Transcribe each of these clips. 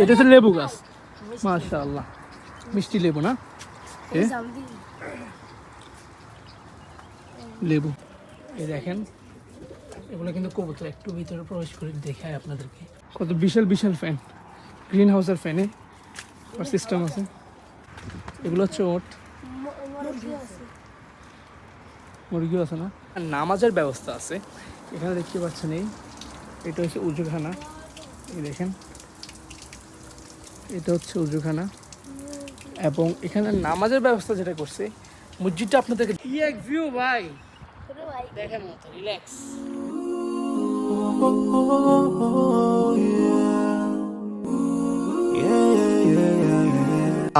এটা হচ্ছে লেবু গাছ। মাশাআল্লাহ। মিষ্টি লেবু না? লেবু। এই দেখেন, এগুলো কিন্তু কবুতর একটু ভিতরে প্রবেশ করে দেখায় আপনাদেরকে। কত বিশাল বিশাল ফ্যান গ্রিন হাউসের ফ্যানে সিস্টেম আছে। এগুলো হচ্ছে ওট। মুরগিও আছে না? আর নামাজের ব্যবস্থা আছে। এখানে দেখতে পাচ্ছেন এই। এটা হচ্ছে উজুখানা এই দেখেন। এটা হচ্ছে উজুখানা। এবং এখানে নামাজের ব্যবস্থা যেটা করছে মসজিদটা আপনাদেরকে কি এক ভিউ ভাই? দেখেন মতো রিল্যাক্স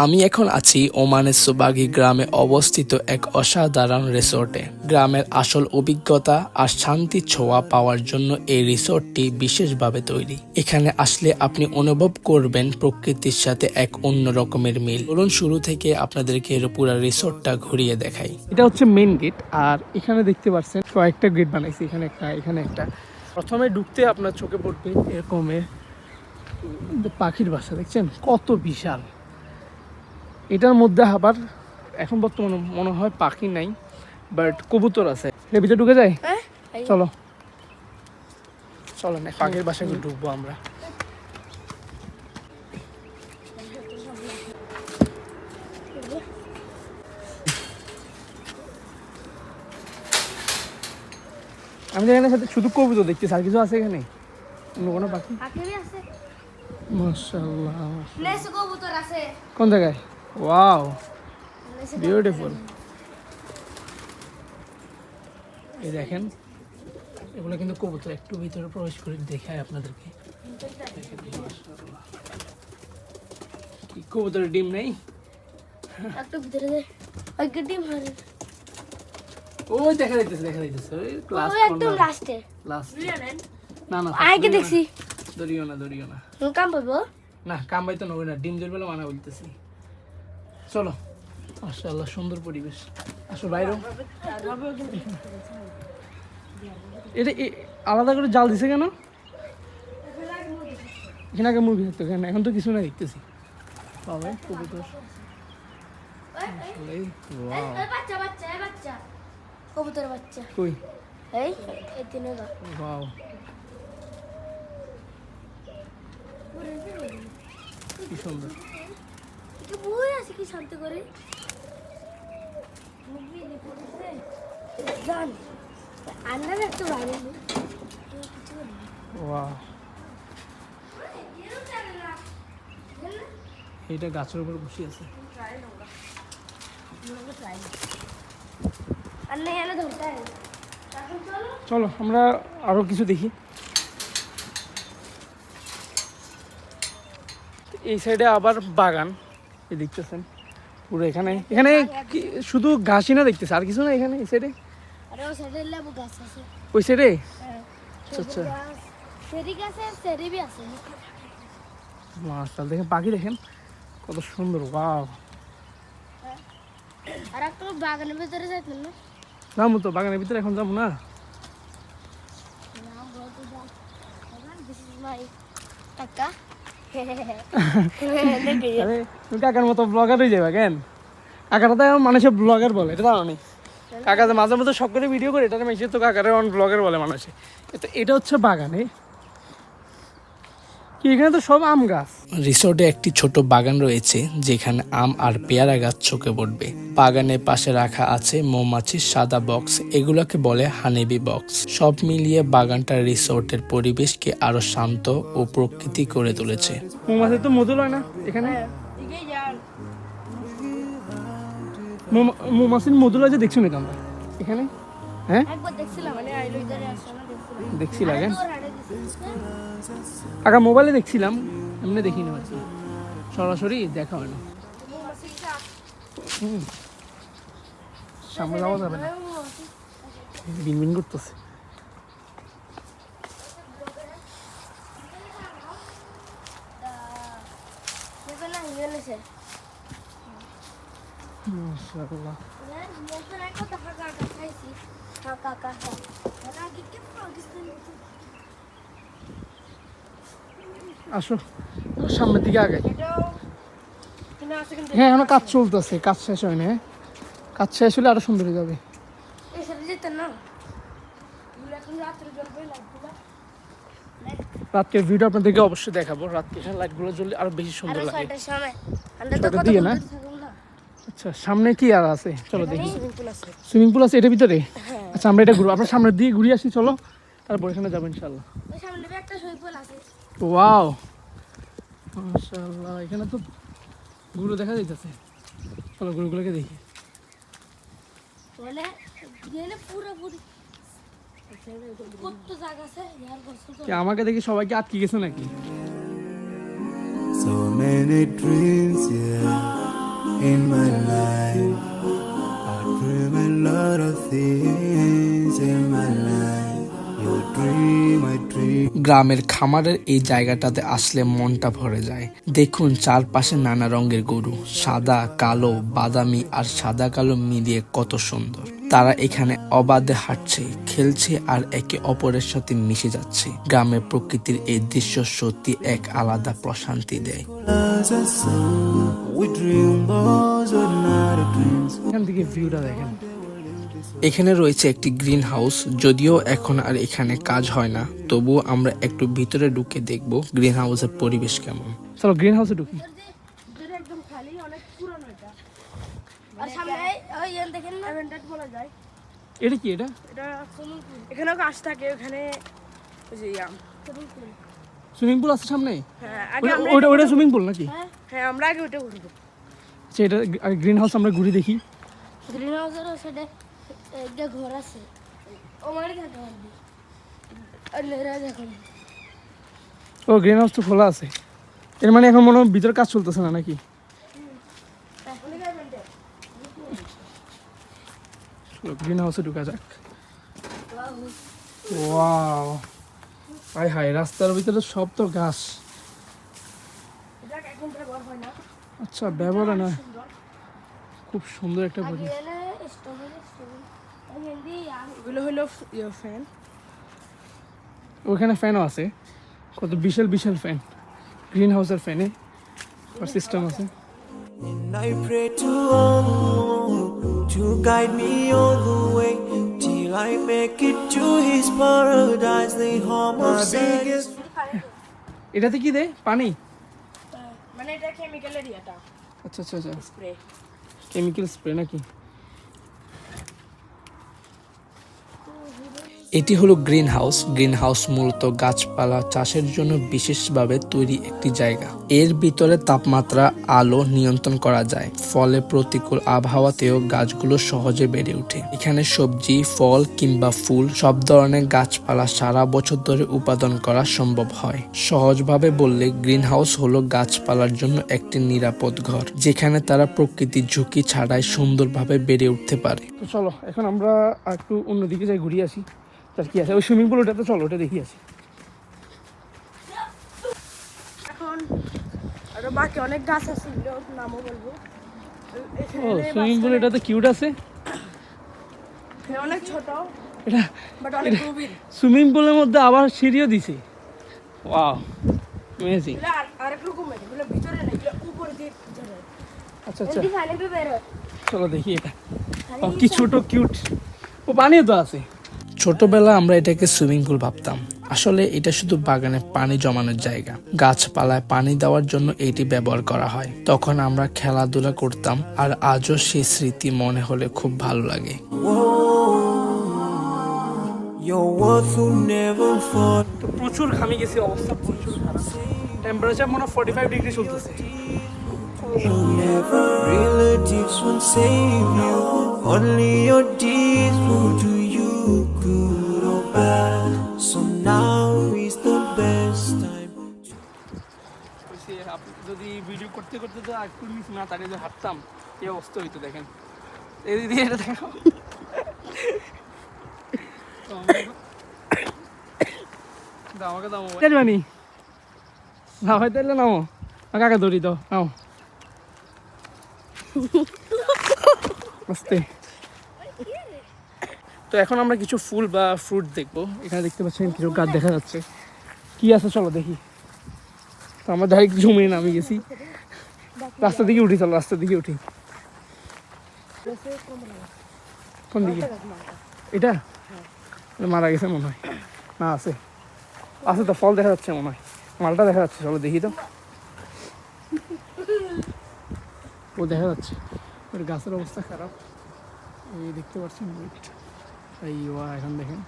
আমি এখন আছি ওমানের সুবাগি গ্রামে অবস্থিত এক অসাধারণ রিসোর্টে। গ্রামের আসল অভিজ্ঞতা আর শান্তি ছোঁয়া পাওয়ার জন্য এই রিসোর্টটি বিশেষভাবে তৈরি। এখানে আসলে আপনি অনুভব করবেন প্রকৃতির সাথে এক অন্য রকমের মিল। বলুন শুরু থেকে আপনাদেরকে পুরো রিসোর্টটা ঘুরিয়ে দেখাই। এটা হচ্ছে মেন গেট আর এখানে দেখতে পাচ্ছেন কয়েকটা গেট বানাইছে, এখানে একটা এখানে একটা। প্রথমে ঢুকতে আপনার চোখে পড়বে এরকমের পাখির বাসা, দেখছেন? কত বিশাল। এটার মধ্যে আবার এখন বর্তমানে মনে হয় পাখি নাই বাট কবুতর আছে। এর ভিতরে ঢুকে যায় চলো। চলো না পাখির বাসায় ঢুকবো আমরা। আমি এখানে সাথে শুধু কবুতর দেখতেছি আর কিছু আছে এখানে? অন্য কোনো পাখি? আছে। কোন জায়গায়? ওয়াও নেসে বিউটিফুল এই দেখেন এগুলো কিন্তু কবুতর একটু ভিতরে প্রবেশ করে দেখায় আপনাদেরকে। কবুতরের ডিম নেই? একটু ভিতরে ওই দেখা যাইতেছে দেখা যাইতেছে। ওই ক্লাস একদম লাস্টে লাস্ট না। না আগে দেখছি? দরিও না দরিও না। কাম পাবো না কামবাই তো নবে না ডিম জল বলে মানা বলতেছি। চলো। মাশাআল্লাহ সুন্দর পরিবেশ। আসো বাইরেও এটা আলাদা করে জাল দিছে কেন? এখানে আগে মুরগি থাকতো কেন এখন তো কিছু না দেখতেছি। পাবে কবুতর কবুতর বাচ্চা কই? এই ওয়াও কি সুন্দর। বই আছে কি শান্ত করে? আন্দাজ একটু বাইরে এটা গাছের উপর বসে আছে। চলো। আমরা আরও কিছু দেখি। এই সাইডে আবার বাগান। এই দেখতেছেন। পুরো এখানে এখানে শুধু ঘাসই না দেখতেছে আর কিছু না এখানে এই সাইডে ওই সাইডে হ্যাঁ আচ্ছা আচ্ছা। দেখেন পাখি দেখেন কত সুন্দর আর একটা বাগানের ভিতরে যাইতেন না? যাব তো বাগানের ভিতরে এখন যাব না? নাম তুমি কাকার মতো ব্লগার হয়ে যাবে কেন? কাকারা তো মানুষে ব্লগার বলে, এটা জানো নি কাকা মাঝে মধ্যে সব করে ভিডিও করে এটা মেশিন তো কাকারে অন ব্লগার বলে মানুষে। তো, এটা হচ্ছে বাগানে এখানে তো সব আম গাছ? রিসোর্টে একটি ছোট বাগান রয়েছে যেখানে আম আর পেয়ারা গাছ চোখে পড়বে। বাগানের পাশে রাখা আছে মৌমাছির সাদা বক্স এগুলোকে বলে হানিবি বক্স। সব মিলিয়ে বাগানটা রিসোর্টের পরিবেশকে আরও শান্ত ও প্রকৃতি করে তুলেছে। মৌমাছির তো মধু হয় না এখানে? মৌমাছির মধু লাগে দেখছ নাকি আমরা? এখানে? হ্যাঁ? দেখছিলাম মানে আইলো ইধারে আসছে না দেখছিলাম। দেখছি লাগে দিছে। আগে মোবাইলে দেখছিলাম এমনি দেখিনি হয়েছে। সরাসরি দেখা হয় না। করতেছে কাকা না কি কি পাকিস্তানি আসো। সামনের দিকে আগে হ্যাঁ এখনও কাজ চলতেছে কাজ শেষ হ্যাঁ কাজ শেষ হলে আরও সুন্দর হয়ে যাবে। না রাত্রে রাতকে ভিডিও আপনাদেরকে অবশ্যই দেখাবো। রাতকে এখানে লাইটগুলো জ্বললে আরও বেশি সুন্দর লাগে। আমরা দিকে না? না আচ্ছা সামনে কি আর আছে? চলো দেখি। সুইমিং পুল আছে। এটার ভিতরে? আচ্ছা আমরা এটা ঘুরবো। আপনার সামনের দিকে ঘুরে আসি চলো। তারপর এখানে যাব ইনশাল্লাহ সামনে একটা সুইমিং পুল আছে। ওয়াও মাশাআল্লাহ এখানে তো গুরু দেখা যাইতেছে চলো গুরুগুলোকে দেখি গেলে পুরোপুরি কত জায়গা আছে ইয়ার গোসল আমাকে দেখি সবাইকে আটকে গেছে নাকি So many dreams, yeah, in my life. I dream a lot of things in my life. গ্রামের খামারের এই জায়গাটাতে আসলে মনটা ভরে যায়। দেখুন চারপাশে নানা রঙের গরু সাদা কালো বাদামি আর সাদা কালো মিলিয়ে কত সুন্দর। তারা এখানে অবাধে হাঁটছে খেলছে আর একে অপরের সাথে মিশে যাচ্ছে। গ্রামের প্রকৃতির এই দৃশ্য সত্যি এক আলাদা প্রশান্তি দেয়. এখান থেকে ভিউটা দেখেন। এখানে রয়েছে একটি গ্রিন হাউস যদিও এখন আর এখানে কাজ হয় না। তবুও আমরা একটু ভিতরে ঢুকে দেখব গ্রিন হাউসের পরিবেশ কেমন। চলো গ্রিন হাউসে ঢুকি। যেটা একদম খালি অনেক পুরনো এটা আর সামনে ওই ইয়ান দেখেন না? অ্যাভেন্টার বলা যায়। এটা কি এটা? এটা এখানেও গাছ থাকে ওখানে ওই যে ইয়াম সুইমিং পুল আছে সামনে? হ্যাঁ ওটা- আমরা ওটা ওটা সুইমিং পুল নাকি? হ্যাঁ আমরা আগে ওটা ঘুরবো। আচ্ছা এটা গ্রিন হাউস আমরা ঘুরে দেখি। গ্রিন হাউসের সাইডে একটা ঘর আছে। ও মানে থাকে পারবি লেরা দেখুন ও গ্রিন হাউস তো খোলা আছে। এর মানে এখন মনে হয় ভিতরে কাজ চলতেছে না নাকি? গ্রিন হাউসে ঢুকা যাক। ওয়াও হাই হাই রাস্তার ভিতরে সব তো ঘাস আচ্ছা ব্যবহার না। খুব সুন্দর একটা আগে আর ওগুলো হলো ইয়ে ফ্যান ওখানে ফ্যানও আছে। কত বিশাল বিশাল ফ্যান গ্রিন হাউসের ফ্যানে সিস্টেম আছে। And I pray to Allah to guide me all the way till I make it to His paradise, the home of biggest. এটাতে কি দে? পানি? মানে এটা কেমিক্যালের ইয়েটা। আচ্ছা আচ্ছা আচ্ছা। স্প্রে কেমিক্যাল স্প্রে নাকি? এটি হলো গ্রিন হাউস গ্রিন হাউস মূলত গাছপালা চাষের জন্য বিশেষভাবে তৈরি একটি জায়গা। এর ভিতরে তাপমাত্রা, আলো নিয়ন্ত্রণ করা যায়। ফলে প্রতিকূল আবহাওয়াতেও গাছগুলো সহজে বেড়ে ওঠে। এখানে সবজি, ফল কিংবা ফুল সব ধরনের গাছপালা সারা বছর ধরে উৎপাদন করা সম্ভব হয়। সহজভাবে বললে গ্রিন হাউস হলো গাছপালার জন্য একটি নিরাপদ ঘর, যেখানে তারা প্রকৃতির ঝুঁকি ছাড়াই সুন্দরভাবে বেড়ে উঠতে পারে। চলো, এখন আমরা একটু অন্যদিকে যাই, ঘুরিয়ে আসি। তার কি আছে? ওই সুইমিং পুল ওটাতে চলো ওটা দেখি আসি। এখন আরও বাকি অনেক গাছ আছে নামও বলব। ও সুইমিং পুল এটাতে কিউট আছে? অনেক ছোট এটা সুইমিং পুলের মধ্যে আবার সিঁড়িও দিছে। ওয়াও অ্যামেজিং আচ্ছা আচ্ছা। হয়। চলো দেখি এটা। ও কি ছোট কিউট ও পানিও তো আছে। ছোটবেলা আমরা এটাকে সুইমিং পুল ভাবতাম। আসলে এটা শুধু বাগানে পানি জমানোর জায়গা। গাছপালায় পানি দেওয়ার জন্য এটি ব্যবহার করা হয়। তখন আমরা খেলাধুলা করতাম আর আজও সেই স্মৃতি মনে হলে খুব ভালো লাগে। Your worth will never fall. তো প্রচুর ঘামে গেছি অবস্থা প্রচুর খারাপ টেম্পারেচার মনে ফর্টি ফাইভ ডিগ্রি চলতেছে। Never relatives won't save you. Only your deeds will do যদি ভিডিও করতে করতে তো একটু মিস না তাহলে যদি হাঁটতাম এই অবস্থা হইতো, দেখেন। এই দিদি এটা দেখো। আমাকে মোবাইল জানি না হয়তো এলে নাও। কাকা দড়ি দাও, নাও। আস্তে তো এখন আমরা কিছু ফুল বা ফ্রুট দেখব। এখানে দেখতে পাচ্ছেন কিছু গাছ দেখা যাচ্ছে। কি আছে, চলো দেখি। আমরা ডাইরেক্ট জমিয়ে নামে গেছি। রাস্তা দিকে উঠি, চলো, রাস্তার দিকে উঠি। কোন দিকে? এটা? মারা গেছে মনে হয়। না, আছে। আছে তো, ফল দেখা যাচ্ছে মনে হয়। মালটা দেখা যাচ্ছে, চলো দেখি তো। ও দেখা যাচ্ছে। ওর গাছের অবস্থা খারাপ। এই দেখতে পাচ্ছেন. এই ওয়া, এখন দেখেন।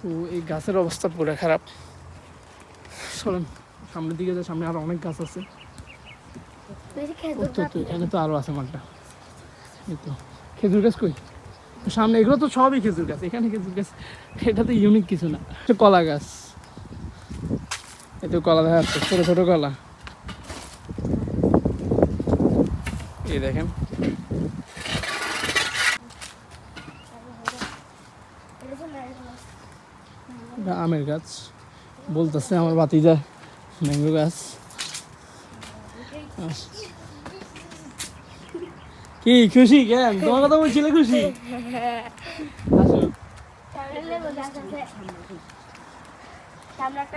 তো এই গাছের অবস্থা পুরো খারাপ। চলেন সামনের দিকে যে সামনে আরও অনেক গাছ আছে। এখানে তো আরও আছে মালটা। এই তো খেজুর গাছ কই? সামনে এগুলো তো সবই খেজুর গাছ এখানে খেজুর গাছ এটা তো ইউনিক কিছু না। কলা গাছ। এই তো কলা দেখা যাচ্ছে ছোটো ছোটো কলা। এই দেখেন। আমের গাছ। বলতেছে আমার বাতিজা ম্যাঙ্গো গাছ। কি খুশি কেন? তোমার কথা বলছিলে খুশি?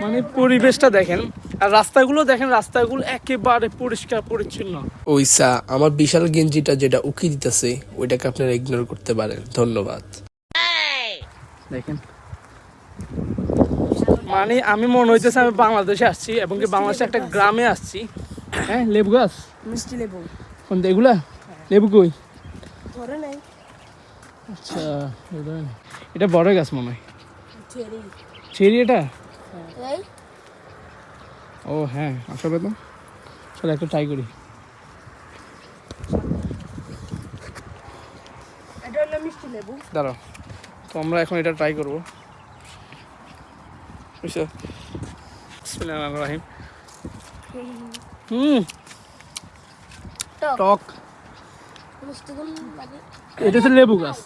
মানে পরিবেশটা দেখেন আর রাস্তাগুলো দেখেন রাস্তাগুলো একেবারে পরিষ্কার পরিচ্ছন্ন। ওইসা আমার বিশাল গেঞ্জিটা যেটা উকি দিতেছে ওইটাকে আপনারা ইগনোর করতে পারেন। ধন্যবাদ। দেখেন। মানে আমি মনে হইতেছে আমি বাংলাদেশে আসছি এবং কি বাংলাদেশে একটা গ্রামে আসছি। হ্যাঁ লেবু গাছ? মিষ্টি লেবু। কোন এগুলা? লেবু কই? ধরে নেই। আচ্ছা এটা বড় গাছ মনে হয়। চেরি চেরি এটা? ও হ্যাঁ আসবে তো। চলো একটু ট্রাই করি। দাঁড়াও তো আমরা এখন এটা ট্রাই করব। বুঝছ? বিসমিল্লাহির রহিম। হুম। টক। এটা হচ্ছে লেবু গাছ।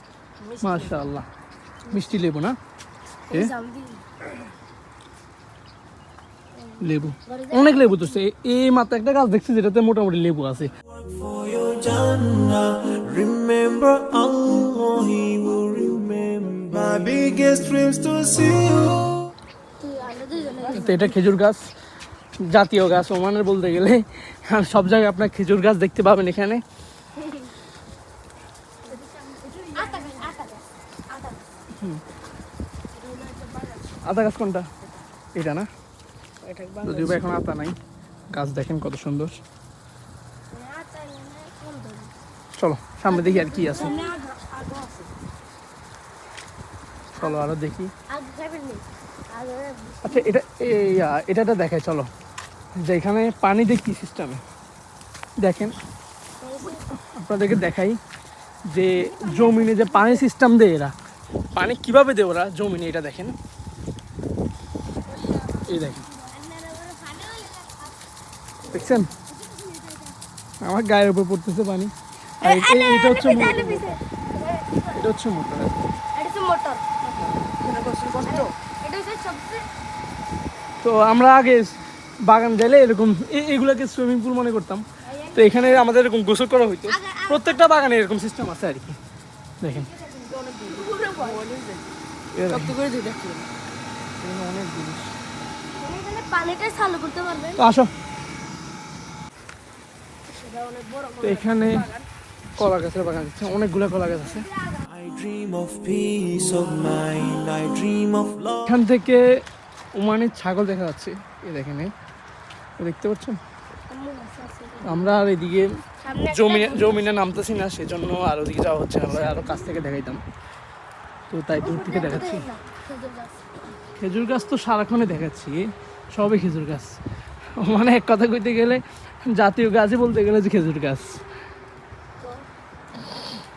মাশাআল্লাহ। মিষ্টি লেবু না? লেবু। অনেক লেবু তো সে- এই মাত্র একটা গাছ দেখছি যেটাতে মোটামুটি লেবু আছে। Remember Allah, He will remember. My biggest dreams to see you. তো এটা খেজুর গাছ, জাতীয় গাছ ওমানের বলতে গেলে। সব জায়গায় আপনার খেজুর গাছ দেখতে পাবেন এখানে। আতা গাছ কোনটা? এটা না? যদিও এখন আতা নাই। গাছ দেখেন কত সুন্দর। চলো, সামনে দেখি আর কি আছে। চলো আরও দেখি। আচ্ছা এটা এটাটা দেখাই চলো। যে এখানে পানি দিয়ে কি সিস্টেমে দেখেন আপনাদেরকে দেখাই যে জমিনে যে পানি সিস্টেম দেয় এরা পানি কীভাবে দেয় ওরা জমিনে এটা দেখেন। এই দেখেন। দেখছেন? আমার গায়ের উপর পড়তেছে পানি। আর এটা হচ্ছে এটা হচ্ছে মোটর। এটা তো মোটর। এটা তো আমরা আগে বাগান গেলে এরকম এগুলোকে সুইমিং পুল মনে করতাম। তো এখানে আমাদের এরকম গোসল করা হইতো। প্রত্যেকটা বাগানে এরকম সিস্টেম আছে আর কি। দেখেন। আসো। তো এখানে কলা গাছের বাগান আছে। অনেকগুলো কলা গাছ আছে। এখান থেকে ওমানের ছাগল দেখা যাচ্ছে। এই দেখেন দেখতে পাচ্ছেন? আমরা আর এদিকে জমিনে জমিনে নামতেছি না সেজন্য আর ওদিকে যাওয়া হচ্ছে না। আরও কাছ থেকে দেখাইতাম। তো তাই দূর থেকে দেখাচ্ছি। খেজুর গাছ খেজুর গাছ তো সারাক্ষণে দেখাচ্ছি। সবই খেজুর গাছ। মানে এক কথা কইতে গেলে জাতীয় গাছই বলতে গেলে যে খেজুর গাছ।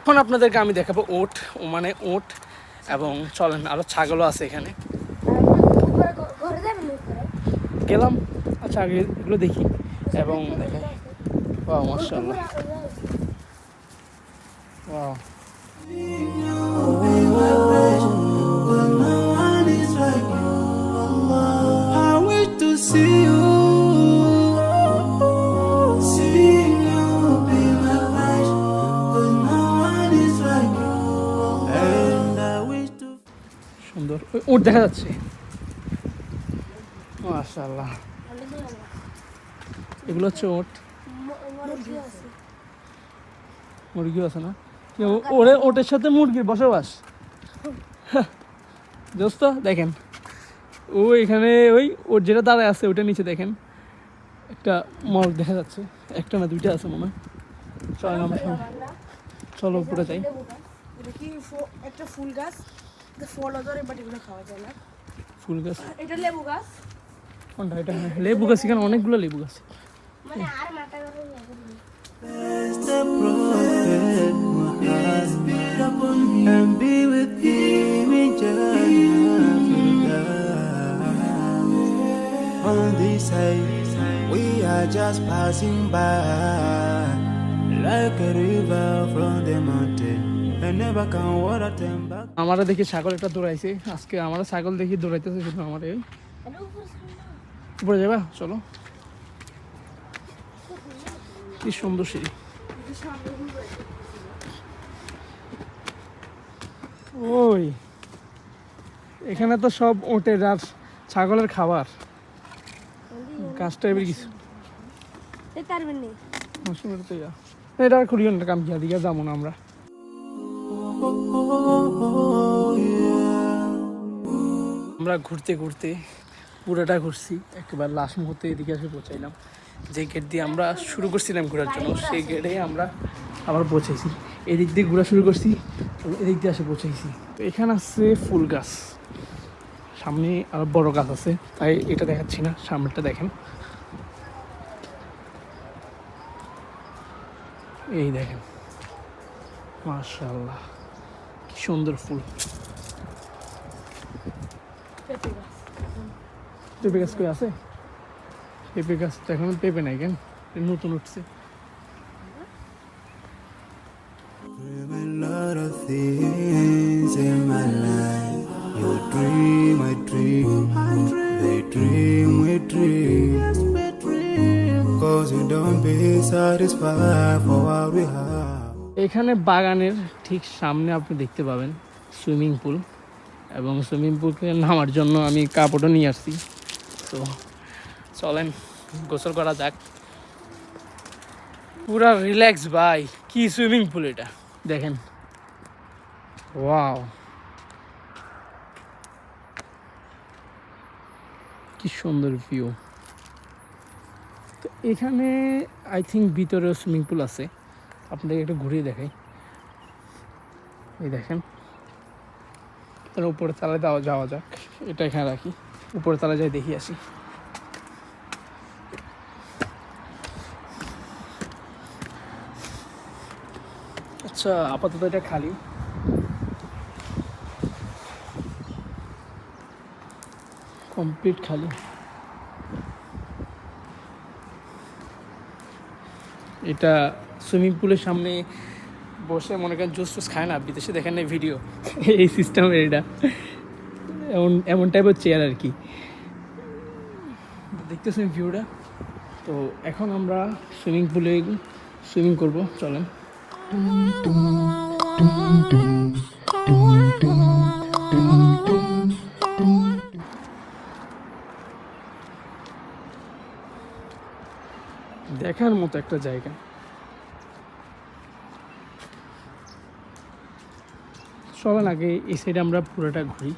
এখন আপনাদেরকে আমি দেখাবো ওট, ও মানে ওট এবং চলেন আরও ছাগলও আছে এখানে। গেলাম। আচ্ছা আগে এগুলো দেখি। এবং দেখাই। ওয়াও মার্শাল্লাহ ওয়াও। ওট দেখা যাচ্ছে। মাশাআল্লাহ। অনেক এগুলো হচ্ছে ওট মুরগিও আছে না? ওরে ওটের সাথে মুরগির বসবাস? দোস্ত, দেখেন। ও এখানে ওই ওর যেটা দাঁড়ায় আছে ওটা নিচে দেখেন। একটা মগ দেখা যাচ্ছে। একটা না দুইটা আছে মনে হয়। চলেন আমরা চলো উপরে যাই। একটা ফুল গাছ? ফল ধরে বাট এগুলো খাওয়া যায় না ফুল গাছ এটা লেবু গাছ কোনটা এটা হ্যাঁ, লেবু গাছ এখানে অনেকগুলো লেবু গাছ মানে আর মাথা করে লাগবে Bless the prophet Muhammad and be with him in Jannah. On this side, we are just passing by like a river from the mountain. আমারা দেখি ছাগল একটা দৌড়াইছে। আজকে আমরা ছাগল দেখি দৌড়াইতেছে শুধু আমার। এই। উপরে যাবা চলো। কি সুন্দর সিঁড়ি ওই। এখানে তো সব ওটের আর ছাগলের খাবার। গাছ টাইপের কিছু। এটা আর করিও না কাম কিয়া দিকে যাব না আমরা। আমরা ঘুরতে ঘুরতে পুরাটা ঘুরছি। একেবারে লাস্ট মুহূর্তে এদিকে এসে পৌঁছাইলাম। যে গেট দিয়ে আমরা শুরু করছিলাম ঘোরার জন্য, সেই গেটে আমরা আবার পৌঁছাইছি। এদিক দিয়ে ঘোরা শুরু করছি, এদিক দিয়ে এসে পৌঁছাইছি। তো এখানে আছে ফুল গাছ। সামনে আর বড় গাছ আছে, তাই এটা দেখাচ্ছি না সামনেটা দেখেন। এই দেখেন। মাশাআল্লাহ, কি সুন্দর ফুল পেঁপে গাছ পেঁপে গাছ করে আছে? পেঁপে তো এখন পেঁপে নাই কেন? নতুন উঠছে। এখানে বাগানের ঠিক সামনে আপনি দেখতে পাবেন সুইমিং পুল এবং সুইমিং পুলকে নামার জন্য আমি কাপড়ও নিয়ে আসছি। তো চলেন, গোসল করা যাক। পুরা রিল্যাক্স ভাই, কি সুইমিং পুল এটা? দেখেন। ওয়াও কি সুন্দর ভিউ তো এখানে আই থিঙ্ক ভিতরেও সুইমিং পুল আছে। আপনাদের একটু ঘুরিয়ে দেখাই। এই দেখেন। তাহলে উপরে তালায় দেওয়া যাওয়া যাক। এটা এখানে রাখি। উপরে তালায় যাই দেখি আসি। আচ্ছা আপাতত এটা খালি। কমপ্লিট খালি। এটা সুইমিং পুলের সামনে বসে মনে করেন জুস টুস খায় না, বিদেশে দেখেন না ভিডিও এই সিস্টেমের এটা। এমন এমন টাইপের চেয়ার আর কি। দেখতেছেন ভিউটা। তো এখন আমরা সুইমিং পুলে সুইমিং করব, চলেন। দেখার মতো একটা জায়গা। সবার আগে এই সাইডে আমরা পুরোটা ঘুরি।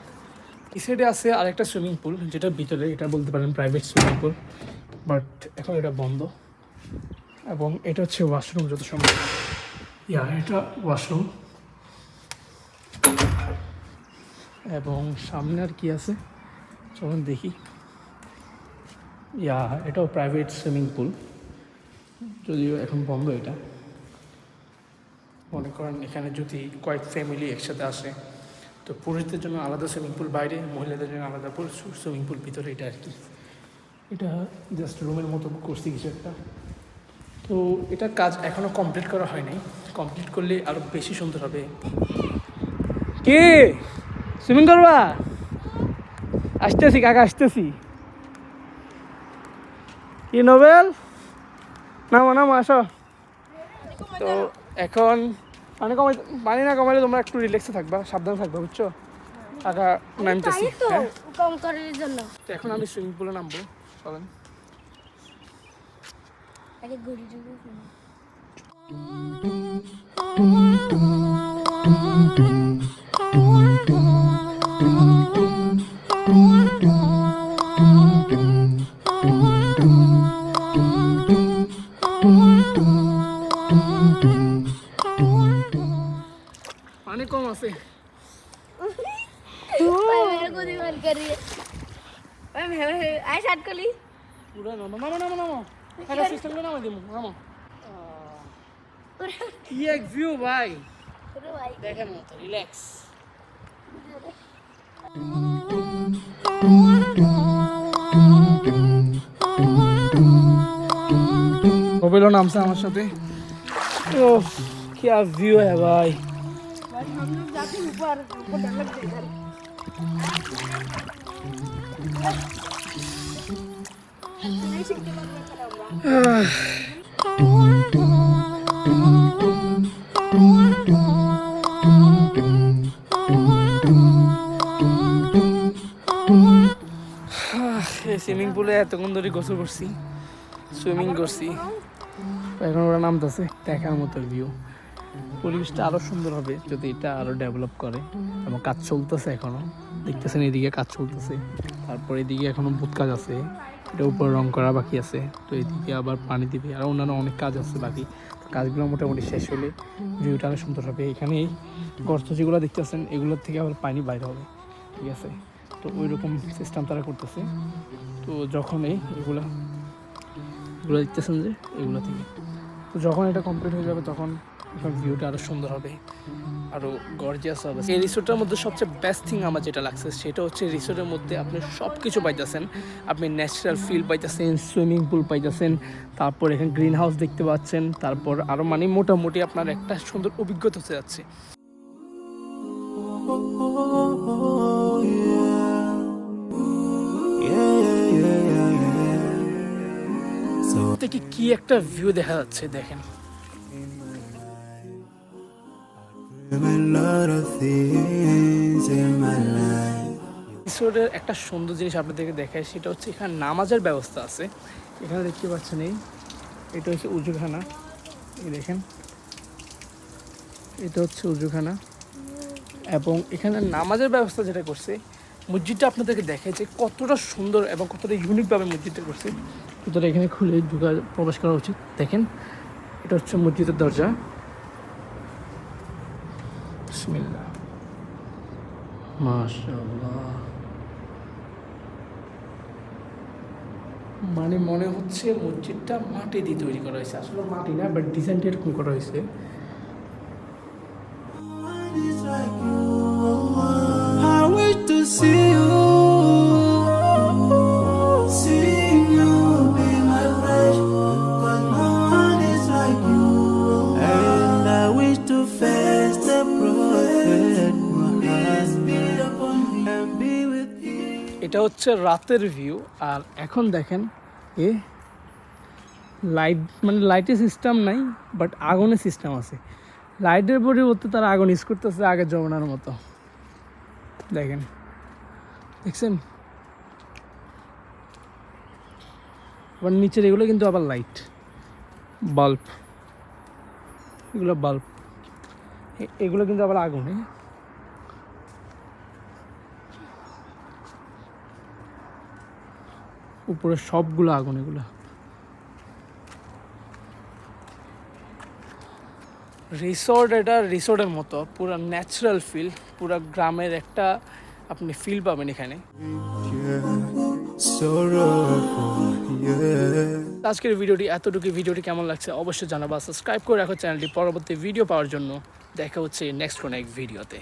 এই সাইডে আছে আরেকটা সুইমিং পুল যেটা ভিতরে এটা বলতে পারেন প্রাইভেট সুইমিং পুল বাট এখন এটা বন্ধ। এবং এটা হচ্ছে ওয়াশরুম যত সম্ভব। ইয়া এটা ওয়াশরুম এবং সামনে আর কি আছে? চলুন দেখি। ইয়া এটাও প্রাইভেট সুইমিং পুল। যদিও এখন বন্ধ এটা। মনে করেন এখানে যদি কয়েক ফ্যামিলি একসাথে আসে। তো পুরুষদের জন্য আলাদা সুইমিং পুল বাইরে মহিলাদের জন্য আলাদা সুইমিং পুল ভিতরে এটা আর কি। এটা জাস্ট রুমের মতো করছি কিছু একটা। তো এটা কাজ এখনও কমপ্লিট করা হয়নি কমপ্লিট করলে আরও বেশি সুন্দর হবে। কে? সুইমিং করবা? আসতেছি কাকা, আসতেছি। কি নোবেল? নামো নামো, আসো। তো এখন পানি কমাই পানি না কমাইলে তোমরা একটু রিল্যাক্সে থাকবা সাবধানে থাকবা বুঝছ টাকা নামতেছি তো হ্যাঁ কম করার জন্য তো এখন আমি সুইমিং পুলে নামবো চলেন আগে ঘড়িটুকু কিনি পানি কম আছে কি এক ভিউ ভাই দেখেন মতো রিল্যাক্স মোবাইলও নামছে আমার সাথে ও কি ভিউ হ্যাঁ ভাই हम लोग जाते हैं ऊपर हमको डर लगता है इधर नहीं सीखते बाद में खड़ा हुआ সুইমিং পুলে এতক্ষণ ধরে গোসল করছি সুইমিং করছি এখন ওরা নামতেছে দেখার মতো ভিউ পরিবেশটা আরও সুন্দর হবে। যদি এটা আরও ডেভেলপ করে। এবং কাজ চলতেছে এখনও। দেখতেছেন এদিকে কাজ চলতেছে। তারপর এদিকে এখনও ভূত কাজ আছে। এটা উপর রং করা বাকি আছে। তো এদিকে আবার পানি দিবে। আর অন্যান্য অনেক কাজ আছে বাকি। কাজগুলো মোটামুটি শেষ হলে ভিউটা আরও সুন্দর হবে। এখানে এই গর্ত যেগুলো দেখতেছেন, এগুলোর থেকে আবার পানি বাইরে হবে। ঠিক আছে? তো ওই রকম সিস্টেম তারা করতেছে। তো যখন এই এগুলা, এগুলো দেখতেছেন যে, এগুলো থেকে। তো যখন এটা কমপ্লিট হয়ে যাবে তখন ভিউটা আরও সুন্দর হবে আরও গর্জিয়াস হবে। এই রিসোর্টের মধ্যে সবচেয়ে বেস্ট থিং আমার যেটা লাগছে সেটা হচ্ছে রিসোর্টের মধ্যে আপনি সব কিছু পাইতেছেন। আপনি ন্যাচারাল ফিল পাইতেছেন সুইমিং পুল পাইতেছেন তারপর এখানে গ্রিন হাউস দেখতে পাচ্ছেন তারপর আরও মানে মোটামুটি আপনার একটা সুন্দর অভিজ্ঞতা হতে যাচ্ছে। থেকে কি একটা ভিউ দেখা যাচ্ছে দেখেন। Lot of things in my life. রিসোর্টের একটা সুন্দর জিনিস আপনাদেরকে দেখায় সেটা হচ্ছে এখানে নামাজের ব্যবস্থা আছে। এখানে দেখতে পাচ্ছেন এই, এটা হচ্ছে উজুখানা। এই দেখেন, এটা হচ্ছে উজুখানা। এবং এখানে নামাজের ব্যবস্থা যেটা করছে, মসজিদটা আপনাদেরকে দেখায় যে কতটা সুন্দর এবং কতটা ইউনিকভাবে মসজিদটা করছে। সুতরাং এখানে খুলে ঢুকা, প্রবেশ করা উচিত। দেখেন, এটা হচ্ছে মসজিদের দরজা। বিসমিল্লাহ মাশাআল্লাহ মানে মনে হচ্ছে মসজিদটা মাটি দিয়ে তৈরি করা হয়েছে আসলে মাটি না বাট ডিজাইনটা এরকম করা হয়েছে. I wish to see you. এটা হচ্ছে রাতের ভিউ আর এখন দেখেন, এ লাইট মানে লাইটের সিস্টেম নাই বাট আগুনের সিস্টেম আছে। লাইটের পরিবর্তে তারা আগুন ইউজ করতেছে আগের জমানার মতো। দেখেন, দেখছেন? আবার নিচের এগুলো কিন্তু আবার লাইট বাল্ব এগুলো বাল্ব এগুলো কিন্তু আবার আগুন। হ্যাঁ উপরে সবগুলো আগুন এগুলো। রিসোর্ট এটা রিসোর্টের মতো, পুরো ন্যাচারাল ফিল পুরো গ্রামের একটা আপনি ফিল পাবেন এখানে. আজকের ভিডিওটি এতটুকু ভিডিওটি কেমন লাগছে অবশ্যই জানাবা। সাবস্ক্রাইব করে রাখো চ্যানেলটি। পরবর্তী ভিডিও পাওয়ার জন্য দেখা হচ্ছে নেক্সট কোনো এক ভিডিওতে